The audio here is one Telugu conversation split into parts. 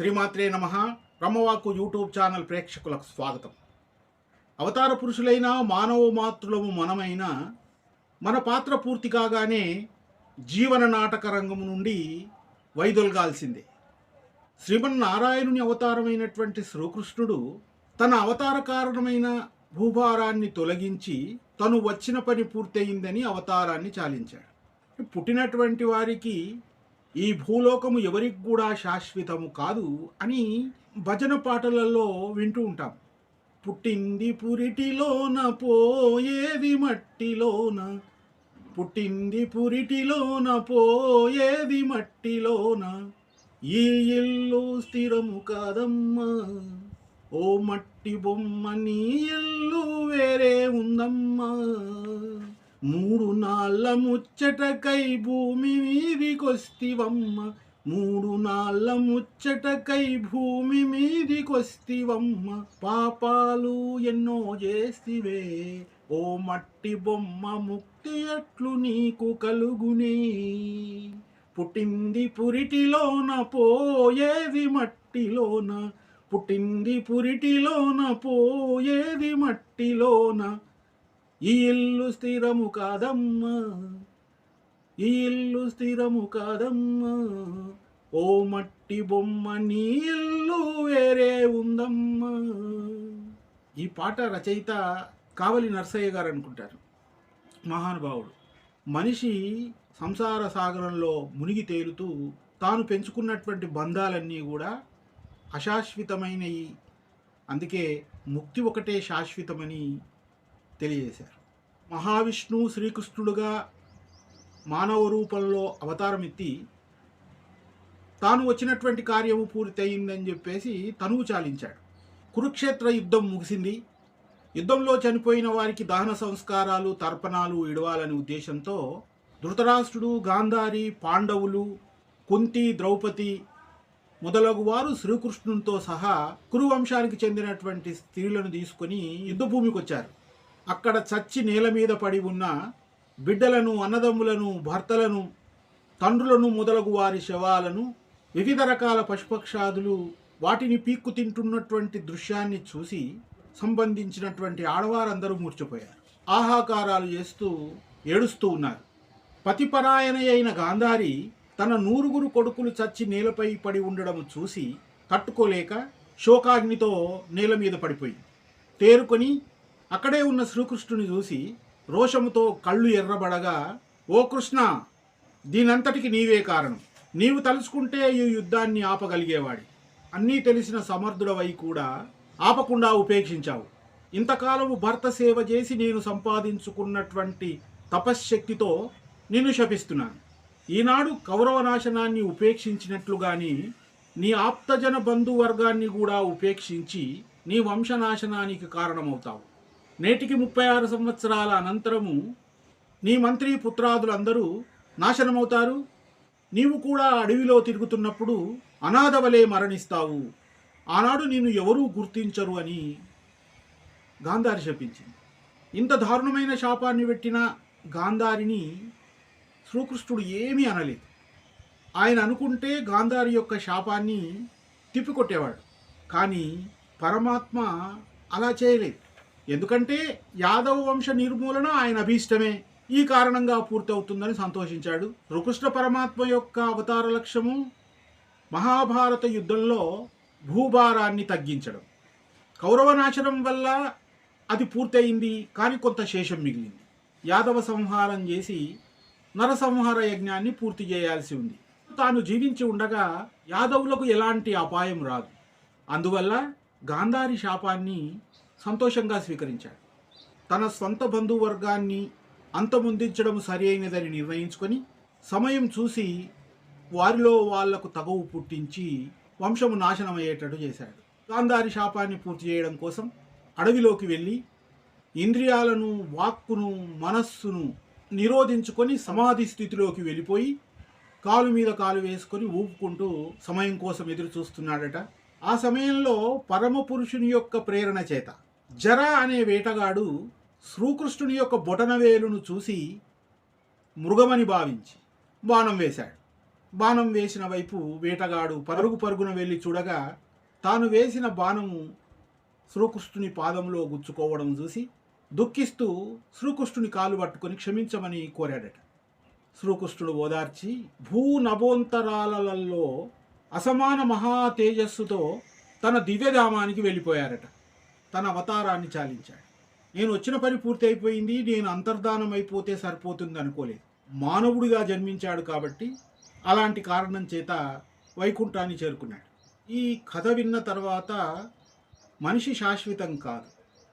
శ్రీమాత్రే నమ. బ్రహ్మవాకు యూట్యూబ్ ఛానల్ ప్రేక్షకులకు స్వాగతం. అవతార పురుషులైన మానవ మాతృలము మనమైన మన పాత్ర పూర్తి కాగానే జీవన నాటక రంగం నుండి వైదొలగాల్సిందే. శ్రీమన్నారాయణుని అవతారమైనటువంటి శ్రీకృష్ణుడు తన అవతార కారణమైన భూభారాన్ని తొలగించి తను వచ్చిన పని పూర్తయిందని అవతారాన్ని చాలించాడు. పుట్టినటువంటి వారికి ఈ భూలోకము ఎవరికి కూడా శాశ్వతము కాదు అని భజన పాటలలో వింటూ ఉంటాం. పుట్టింది పురిటిలోన పోయేది మట్టిలోన. పుట్టింది పురిటిలోన పోయేది మట్టిలోన. ఈ ఇల్లు స్థిరము కాదమ్మా. ఓ మట్టి బొమ్మ నీ ఇల్లు వేరే ఉందమ్మా. మూడు నాళ్ళ ముచ్చటకై భూమి మీదికొస్తివమ్మ. మూడు నాళ్ళ ముచ్చటకై భూమి మీదికొస్తివమ్మ. పాపాలు ఎన్నో చేస్తివే. ఓ మట్టి బొమ్మ ముక్తి ఎట్లు నీకు కలుగునే. పుట్టింది పురిటిలోన పోయేది మట్టిలోన. పుట్టింది పురిటిలోన పోయేది మట్టిలోన. ఈ ఇల్లు స్థిరము కాదమ్మా. ఈ ఇల్లు స్థిరము కాదమ్మా. ఓ మట్టి బొమ్మ నీ ఇల్లు వేరే ఉందమ్మా. ఈ పాట రచయిత కావలి నర్సయ్య గారు అనుకుంటారు. మహానుభావుడు. మనిషి సంసార సాగరంలో మునిగి తేలుతూ తాను పెంచుకున్నటువంటి బంధాలన్నీ కూడా అశాశ్వతమైనవి అందుకే ముక్తి ఒకటే శాశ్వతమని తెలియజేశారు. మహావిష్ణువు శ్రీకృష్ణుడుగా మానవ రూపంలో అవతారం ఎత్తి తాను వచ్చినటువంటి కార్యము పూర్తయిందని చెప్పేసి తనువు చాలించాడు. కురుక్షేత్ర యుద్ధం ముగిసింది. యుద్ధంలో చనిపోయిన వారికి దహన సంస్కారాలు తర్పణాలు ఇడవాలనే ఉద్దేశంతో ధృతరాష్ట్రుడు గాంధారి పాండవులు కుంతి ద్రౌపది మొదలగు వారు శ్రీకృష్ణునితో సహా కురువంశానికి చెందినటువంటి స్త్రీలను తీసుకొని యుద్ధభూమికి వచ్చారు అక్కడ చచ్చి నేల మీద పడి ఉన్న బిడ్డలను అన్నదమ్ములను భర్తలను తండ్రులను మొదలగు వారి శవాలను వివిధ రకాల పశుపక్షాదులు వాటిని పీక్కు తింటున్నటువంటి దృశ్యాన్ని చూసి సంబంధించినటువంటి ఆడవారందరూ మూర్చిపోయారు ఆహాకారాలు చేస్తూ ఏడుస్తూ ఉన్నారు. పతిపరాయణ అయిన గాంధారి తన నూరుగురు కొడుకులు చచ్చి నేలపై పడి ఉండడం చూసి తట్టుకోలేక శోకాగ్నితో నేల మీద పడిపోయింది. తేరుకొని అక్కడే ఉన్న శ్రీకృష్ణుని చూసి రోషముతో కళ్ళు ఎర్రబడగా ఓ కృష్ణ దీనంతటికి నీవే కారణం. నీవు తలుచుకుంటే ఈ యుద్ధాన్ని ఆపగలిగేవాడి. అన్నీ తెలిసిన సమర్థుడవై కూడా ఆపకుండా ఉపేక్షించావు. ఇంతకాలము భర్త సేవ చేసి నేను సంపాదించుకున్నటువంటి తపశ్శక్తితో నిన్ను శపిస్తున్నాను. ఈనాడు కౌరవ నాశనాన్ని ఉపేక్షించినట్లుగాని నీ ఆప్తజన బంధువర్గాన్ని కూడా ఉపేక్షించి నీ వంశనాశనానికి కారణమవుతావు. నేటికి ముప్పై ఆరు సంవత్సరాల అనంతరము నీ మంత్రి పుత్రాదులందరూ నాశనమవుతారు. నీవు కూడా అడవిలో తిరుగుతున్నప్పుడు అనాథవలే మరణిస్తావు. ఆనాడు నిన్ను ఎవరూ గుర్తించరు అని గాంధారి శపించింది. ఇంత దారుణమైన శాపాన్ని పెట్టిన గాంధారిని శ్రీకృష్ణుడు ఏమీ అనలేదు. ఆయన అనుకుంటే గాంధారి యొక్క శాపాన్ని తిప్పికొట్టేవాడు. కానీ పరమాత్మ అలా చేయలేదు. ఎందుకంటే యాదవ వంశ నిర్మూలన ఆయన అభీష్టమే. ఈ కారణంగా పూర్తవుతుందని సంతోషించాడు. రుకుష్ణ పరమాత్మ యొక్క అవతార లక్ష్యము మహాభారత యుద్ధంలో భూభారాన్ని తగ్గించడం. కౌరవ నాశనం వల్ల అది పూర్తయింది కానీ కొంత శేషం మిగిలింది. యాదవ సంహారం చేసి నరసంహార యజ్ఞాన్ని పూర్తి చేయాల్సి ఉంది. తాను జీవించి ఉండగా యాదవులకు ఎలాంటి అపాయం రాదు. అందువల్ల గాంధారి శాపాన్ని సంతోషంగా స్వీకరించాడు. తన స్వంత బంధువర్గాన్ని అంతమొందించడం సరి అయినదని నిర్ణయించుకొని సమయం చూసి వారిలో వాళ్ళకు తగవు పుట్టించి వంశము నాశనమయ్యేటట్టు చేశాడు. గాంధారి శాపాన్ని పూర్తి చేయడం కోసం అడవిలోకి వెళ్ళి ఇంద్రియాలను వాక్కును మనస్సును నిరోధించుకొని సమాధి స్థితిలోకి వెళ్ళిపోయి కాలు మీద కాలు వేసుకొని ఊపుకుంటూ సమయం కోసం ఎదురు చూస్తున్నాడట ఆ సమయంలో పరమ పురుషుని యొక్క ప్రేరణ చేత జర అనే వేటగాడు శ్రీకృష్ణుని యొక్క బొటనవేలును చూసి మృగమని భావించి బాణం వేశాడు. బాణం వేసిన వైపు వేటగాడు పరుగు పరుగున వెళ్ళి చూడగా తాను వేసిన బాణము శ్రీకృష్ణుని పాదంలో గుచ్చుకోవడం చూసి దుఃఖిస్తూ శ్రీకృష్ణుని కాలు పట్టుకొని క్షమించమని కోరాడట. శ్రీకృష్ణుడు ఓదార్చి భూ నభోంతరాలలో అసమాన మహా తేజస్సుతో తన దివ్యధామానికి వెళ్ళిపోయారట. తన అవతారాన్ని చాలించాడు. నేను వచ్చిన పని పూర్తి అయిపోయింది నేను అంతర్ధానం అయిపోతే సరిపోతుంది అనుకోలేదు. మానవుడిగా జన్మించాడు కాబట్టి అలాంటి కారణం చేత వైకుంఠాన్ని చేరుకున్నాడు. ఈ కథ విన్న తర్వాత మనిషి శాశ్వతం కాదు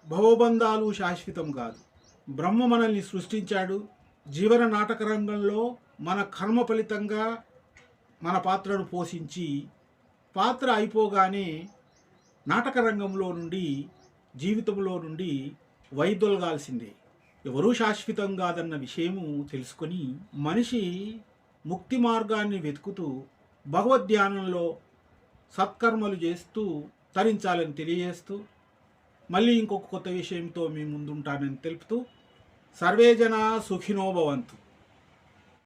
భవబంధాలు శాశ్వతం కాదు. బ్రహ్మ మనల్ని సృష్టించాడు. జీవన నాటక రంగంలో మన కర్మ ఫలితంగా మన పాత్రను పోషించి పాత్ర అయిపోగానే నాటక రంగంలో నుండి జీవితంలో నుండి వైదొలగాల్సిందే. ఎవరూ శాశ్వతం కాదన్న విషయము తెలుసుకొని మనిషి ముక్తి మార్గాన్ని వెతుకుతూ భగవద్ధ్యానంలో సత్కర్మలు చేస్తూ తరించాలని తెలియజేస్తూ మళ్ళీ ఇంకొక కొత్త విషయంతో మీ ముందుంటానని తెలుపుతూ సర్వేజన సుఖినోభవంతు